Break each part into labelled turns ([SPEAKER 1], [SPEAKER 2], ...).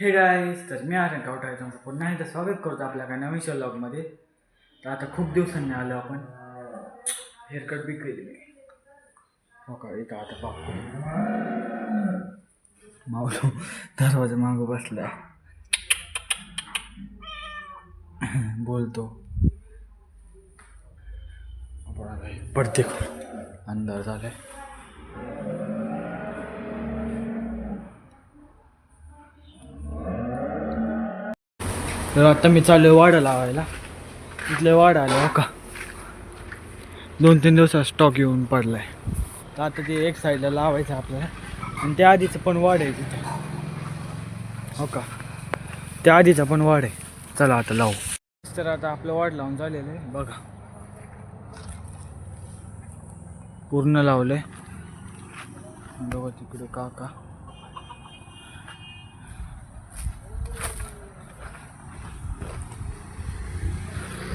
[SPEAKER 1] Hey guys तर मी आर्यन कावटाळे तुमचं पुन्हा एकदा स्वागत करतो आपल्या काय नवीन व्लॉगमध्ये तर आता खूप दिवसांनी आलो आपण. हेअरकट बी केली मी. हो का इथं आता पाहतो. मावलो दरवाजा मागं बसला. बोलतो. आपण आता पडते अंधार झालाय. तर आता मी चालू आहे वाडा लावायला. तिथले वाडा आले हो का? दोन तीन दिवसात स्टॉक येऊन पडला आहे तर आता ते एक साईडला लावायचं आपल्याला. आणि त्या आधीचं पण वाढ आहे तिथे. हो का? त्या आधीचा पण वाढ आहे. चला आता लावू. तर आता आपलं वाढ लावून झालेलं आहे. बघा. पूर्ण लावलं आहे बघा तिकडे काका.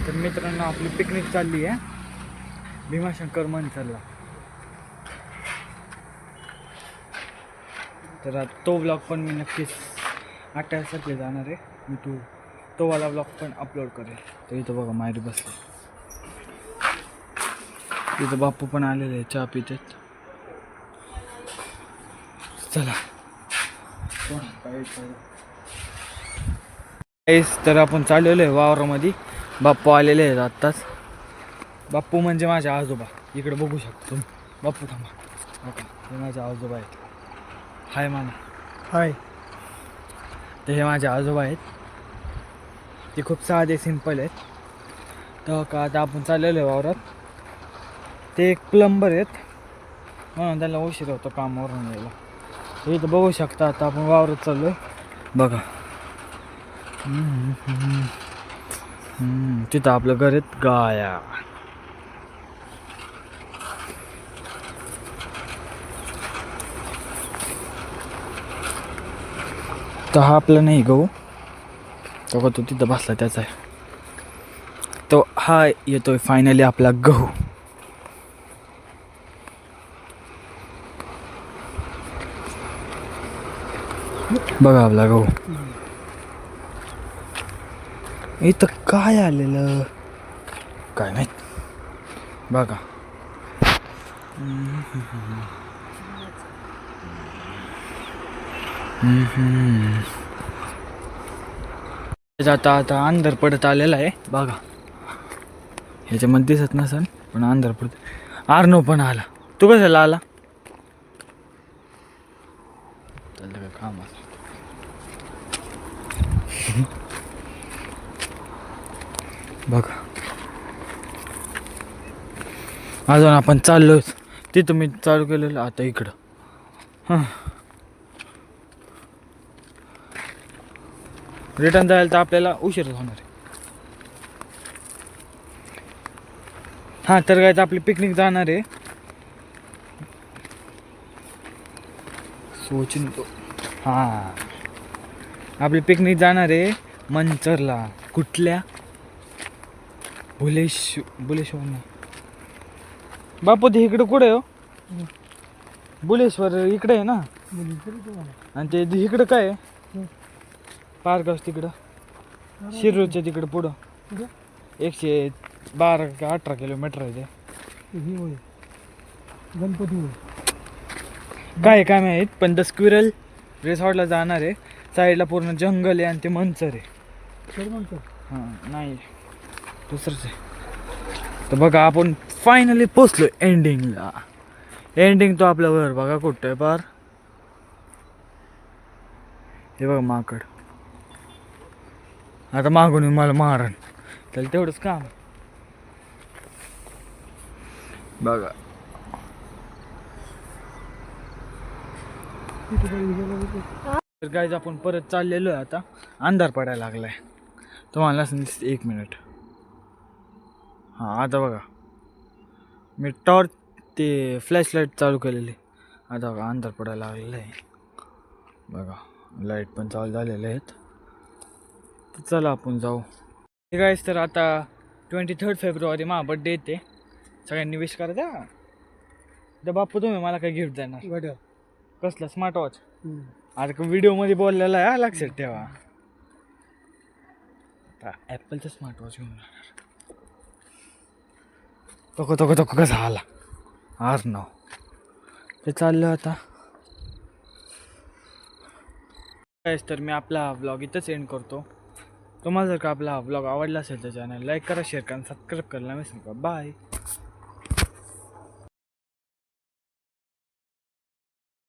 [SPEAKER 1] तर मित्रांनो आपली पिकनिक चालली आहे. भीमाशंकर मंथरला तर तो ब्लॉग पण मी नक्कीच अठ्ठावीससाठी जाणार आहे. मी तू तो वाला ब्लॉग पण अपलोड करेल. तर इथं बघा माहेरी बसले. इथं बापू पण आलेले आहे चहा पितेत चला. तर आपण चाललेलो आहे वावरामध्ये. बाप्पू आलेले आहेत आत्ताच. बाप्पू म्हणजे माझे आजोबा. इकडे बघू शकतो तुम्ही. बाप्पू थांबा. हो का हे माझे आजोबा आहेत. हाय मामा. हाय. तर हे माझे आजोबा आहेत. ते खूप साधे सिंपल आहेत. तर का आता आपण चाललेलो आहे वावरात. ते एक प्लंबर आहेत. म्हणून त्यांना उशीर होतो कामावरून यायला. तर इथं बघू शकता आता आपण वावरात चाललो आहे बघा. तिथं आपलं घर आहेत गाया. तर हा आपला नाही गहू. तो का तो तिथं बसला त्याचा आहे. तो हा येतोय फायनली आपला गहू. बघा आपला गहू. इथं काय आलेलं? काय नाही. बघा. आता आता अंधार पडत आलेला आहे. बघा. ह्याच्यामध्ये दिसत नसन पण अंधार पडत. आरनो पण आला. तू कशाला आला? का काम बघा. अजून आपण चाललोच. तिथं मी चालू केलेलं आता इकडं. हां. रिटर्न जायला तर आपल्याला उशीर होणार आहे. हां तर काय तर आपली पिकनिक जाणार आहे. सोचिन तो हां. आपली पिकनिक जाणार आहे मंचरला. कुठल्या? बुलेश बुलेश्वर नाही बापू ते इकडं कुठे हो? बुलेश्वर इकडे आहे ना? आणि ते इकडं काय आहे? पार्क असं तिकडं. शिरूरच्या तिकडं पुढं. एकशे बारा का अठरा किलोमीटर आहे ते.
[SPEAKER 2] गणपती
[SPEAKER 1] काय काय माहीत पण द स्क्विरल रिसॉर्टला जाणार आहे. साईडला पूर्ण जंगल आहे आणि ते मंचर आहे. हां नाही. दुसरंच आहे. तर बघा आपण फायनली पोचलो एंडिंगला एंडिंग तो आपल्यावर बघा कुठं आहे पार. हे बघा माकड. आता मागून मला मारण त्याला तेवढंच काम बघा. तर गाईज आपण परत चाललेलो आहे आता. अंधार पडायला लागलाय. तुम्हाला असं एक मिनिट हां आता बघा. मी टॉर्च ते फ्लॅश लाइट चालू केलेली. आता बघा अंधार पडायला लागलेला आहे. बघा लाइट पण चालू झालेले आहेत. तर चला आपण जाऊ. हे गाईज तर आता ट्वेंटी थर्ड फेब्रुवारी मा बड्डे येते सगळ्यांनी विश करा द्या तर बापू तुम्ही मला काय गिफ्ट देणार. कसलं? Smart watch. अरे व्हिडिओमध्ये बोललेला आहे हा, लक्षात ठेवा. आता ॲपलचं स्मार्ट वॉच घेऊन जाणार. तोको तोको तोको कसा आला? आर नाव. ते चाललं आता. तर मी आपला ब्लॉग इथंच एंड करतो. तुम्हाला जर का आपला ब्लॉग आवडला असेल तर चॅनल लाईक करा शेअर करा सबस्क्राईब करायला विसरू नका. बाय